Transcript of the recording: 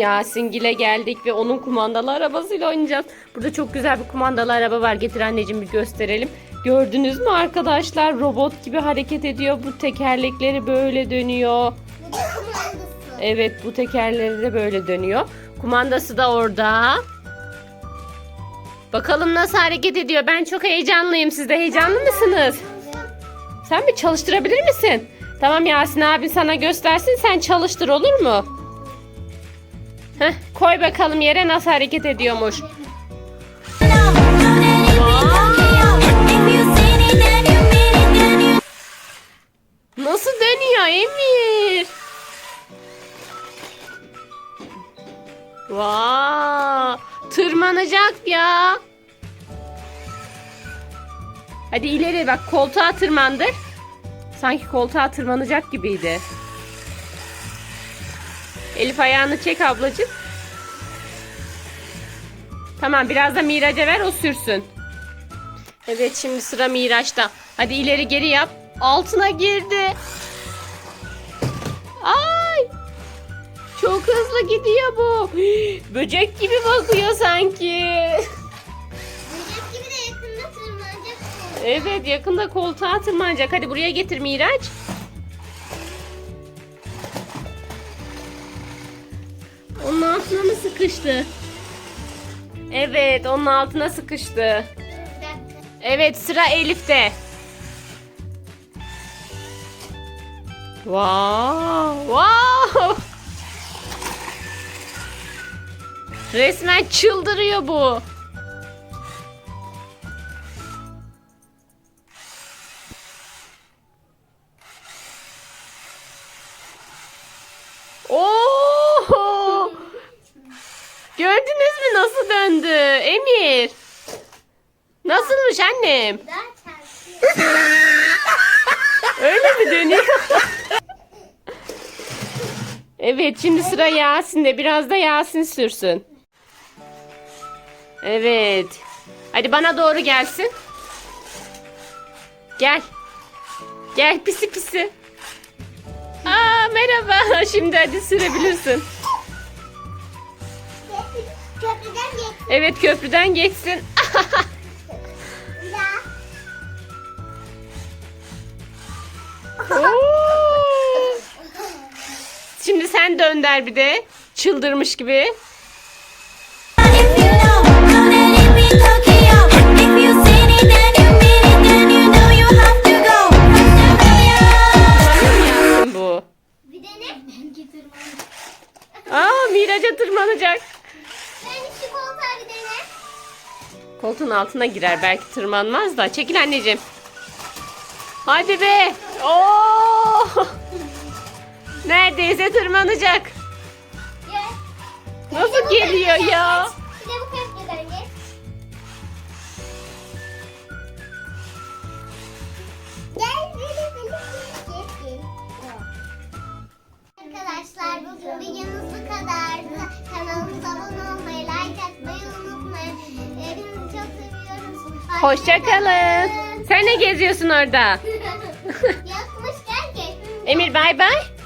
Yasingil'e geldik ve onun kumandalı arabasıyla oynayacağız. Burada çok güzel bir kumandalı araba var. Getir anneciğim bir gösterelim. Gördünüz mü arkadaşlar? Robot gibi hareket ediyor. Bu tekerlekleri böyle dönüyor. Evet bu tekerleri de böyle dönüyor. Kumandası da orada. Bakalım nasıl hareket ediyor. Ben çok heyecanlıyım. Siz de heyecanlı mısınız? Sen bir çalıştırabilir misin? Tamam Yasin abi sana göstersin. Sen çalıştır olur mu? Heh, koy bakalım yere nasıl hareket ediyormuş. Nasıl dönüyor Emir? Vaa! Tırmanacak ya. Hadi ileri bak koltuğa tırmandır. Sanki koltuğa tırmanacak gibiydi. Elif ayağını çek ablacığım. Tamam biraz da Miraç'a ver o sürsün. Evet şimdi sıra Miraç'ta. Hadi ileri geri yap. Altına girdi. Ay! Çok hızlı gidiyor bu. Böcek gibi bakıyor sanki. Böcek gibi de yakında tırmanacak. Evet yakında koltuğa tırmanacak. Hadi buraya getir Miraç. Onun altına mı sıkıştı? Evet onun altına sıkıştı. Evet sıra Elif'te. Wow, wow. Resmen çıldırıyor bu. Gördünüz mü nasıl döndü? Emir. Nasılmış annem? Öyle mi dönüyor? evet şimdi sıra Yasin'de. Biraz da Yasin sürsün. Evet. Hadi bana doğru gelsin. Gel. Gel pisi pisi. Aa merhaba. Şimdi hadi sürebilirsin. Köprüden geç. Evet köprüden geçsin. Şimdi sen dönder bir de. Çıldırmış gibi. Bu. Bir de ne? Aa Miraç'a tırmanacak. Ben şu koltuğa bir dene. Koltuğun altına girer belki tırmanmaz da. Çekil anneciğim. Hadi be. Oo! Neredeyse tırmanacak. Gel. Nasıl geliyor ya? Bir de bu Hoşçakalın. Sen ne geziyorsun orada? Gel gel. Emir bay bay.